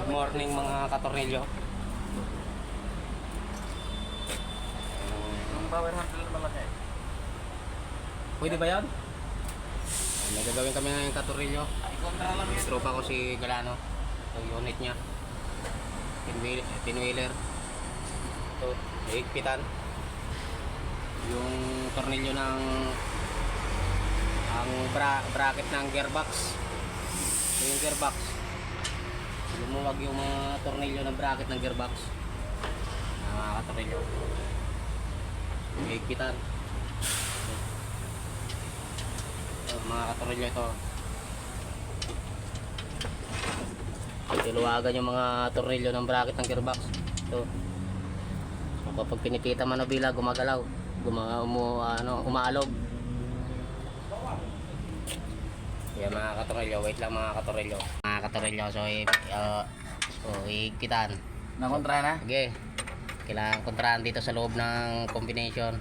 Good morning mga katornilyo. Yung power handle na malaki. Pwede ba yan? May gagawin kami ng katornilyo. I-contra lang yan. Stropa ko si Galano. Yung unit niya. Pinwheel- Pinwheeler. Ito, higpitan. Yung tornilyo ng ang bra bracket ng gearbox. Ito yung gearbox. Lumuwag yung mga tornilyo ng bracket ng gearbox. Na mga katornilyo. Higpitan. Ito, mga katornilyo ito. Tiluwagan yung mga tornilyo ng bracket ng gearbox. Ito. So, kapag pinipita manubila, gumagalaw. Guma, umu, ano, umaalog. Yan mga katornilyo. Wait lang mga katornilyo. Mga katornilyo. So, i, uh, so ikitan. Nakontra na? Okay. Kailangan kontrahan dito sa loob ng combination.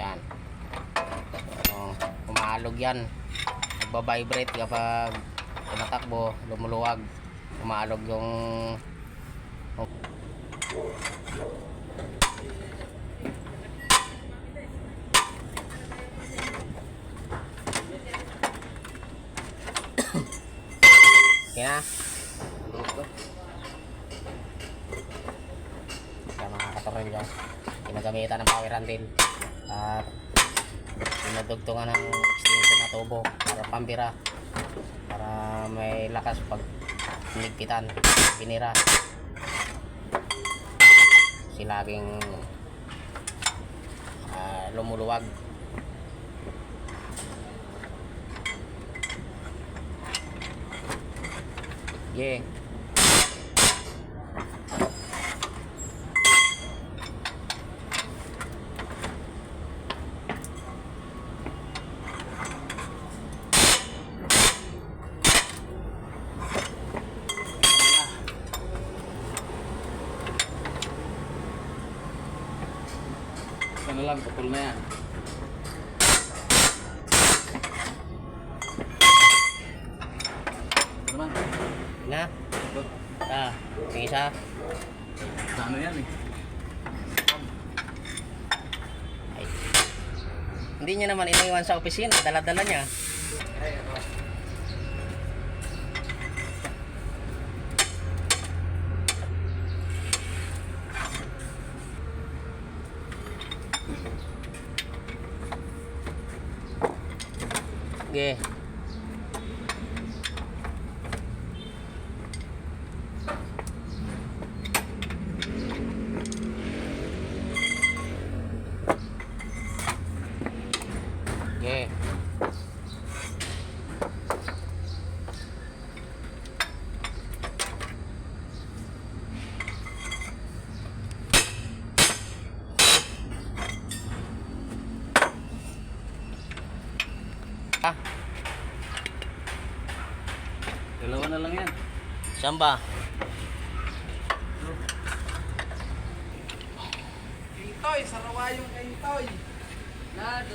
Yan. So, umaalog yan. Nagbabibrate kapag tumatakbo, lumuluwag. Umaalog yung Yan na. Kaya mga katornilyo, ginagamitan ng power handle at pinadugtungan ng extension na tubo para pambira para may lakas pag pinigpitan, pinira. Kasi laging ah, lumuluwag. Yeah. Ano lang, putol na yan. Na? Ah, yung isa. Sa ano yan eh? Ay. Hindi niya naman iniwan sa opisina, dala-dala niya. Okay. Ah, Dalawa na lang yan. saan ba? Kintoy, sarawa yung kintoy.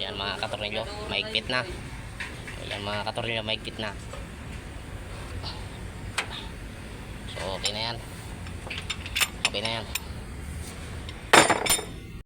Yan mga katornilyo, maigpit na. Yan mga katornilyo, maigpit na. So okay na yan. Okay na yan.